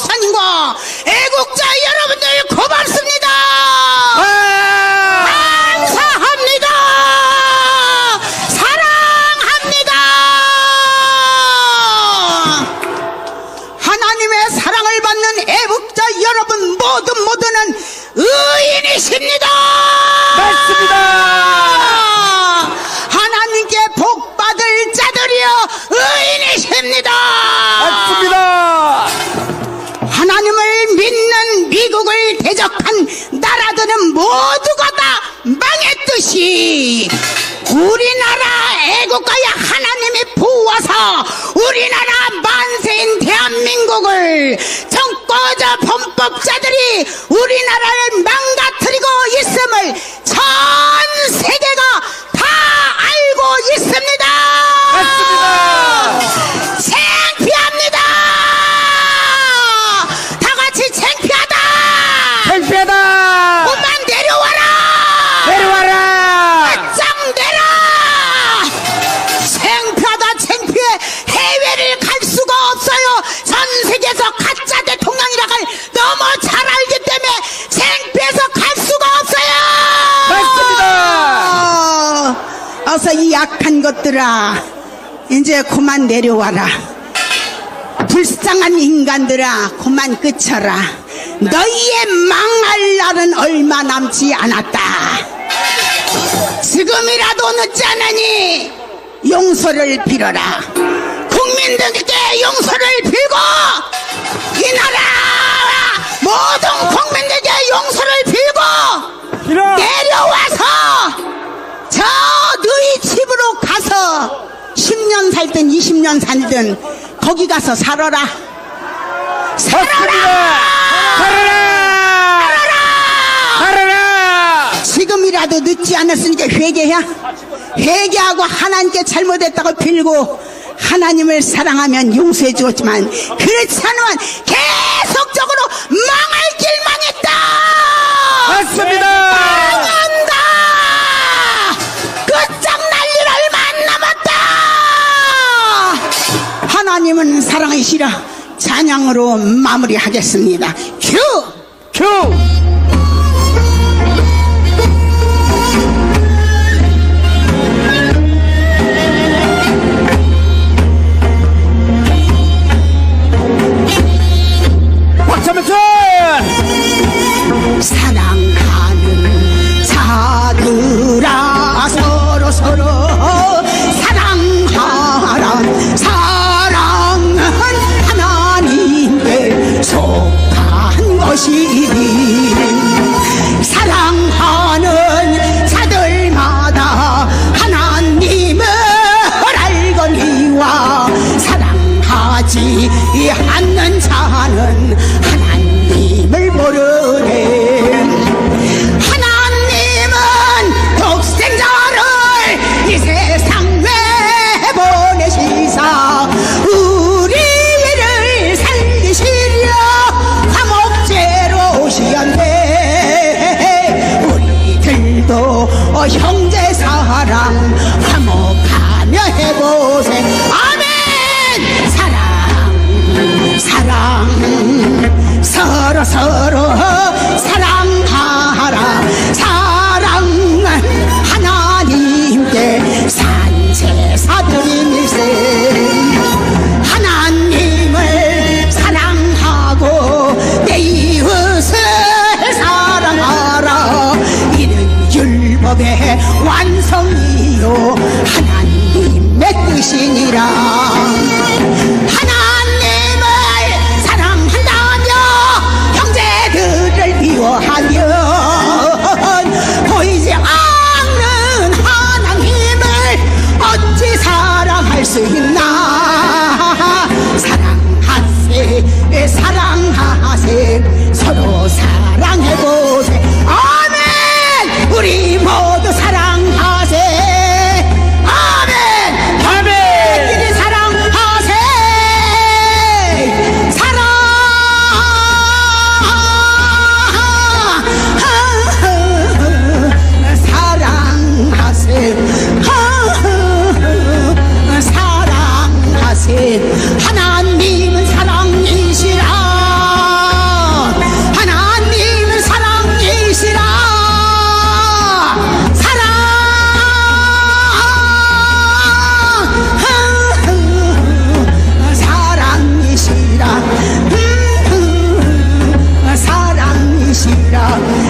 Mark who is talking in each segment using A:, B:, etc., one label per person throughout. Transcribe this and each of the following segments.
A: 목사님과 애국자 여러분 모두가 다 망했듯이 우리나라 애국가의 하나님이 보호하사 우리나라 만세인 대한민국을 정권자 범법자들이 우리나라 이 약한 것들아. 이제 그만 내려와라. 불쌍한 인간들아 그만 끝쳐라. 너희의 망할 날은 얼마 남지 않았다. 지금이라도 늦지 않으니 용서를 빌어라. 국민들께 용서를 빌고 이 나라 모든 국민들께 용서를 빌고. 내려와서 저 너희 집으로 가서 10년 20년 살든 거기 가서 살아라
B: 맞습니다. 살아라. 살아라.
A: 지금이라도 늦지 않았으니까 회개해 회개하고 하나님께 잘못했다고 빌고 하나님을 사랑하면 용서해 주었지만 그렇지 않으면 계속적으로 망할 길만 있다
B: 맞습니다.
A: 하나님은 사랑이시라. 찬양으로 마무리하겠습니다. 큐!
B: 큐. 박차면서
A: 사랑하 우리들도 어, 형제 사랑 화목하며 해보세. 아멘! 사랑 사랑. 서로 서로 完成你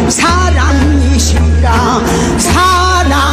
A: 사랑이시라. 사랑이시라.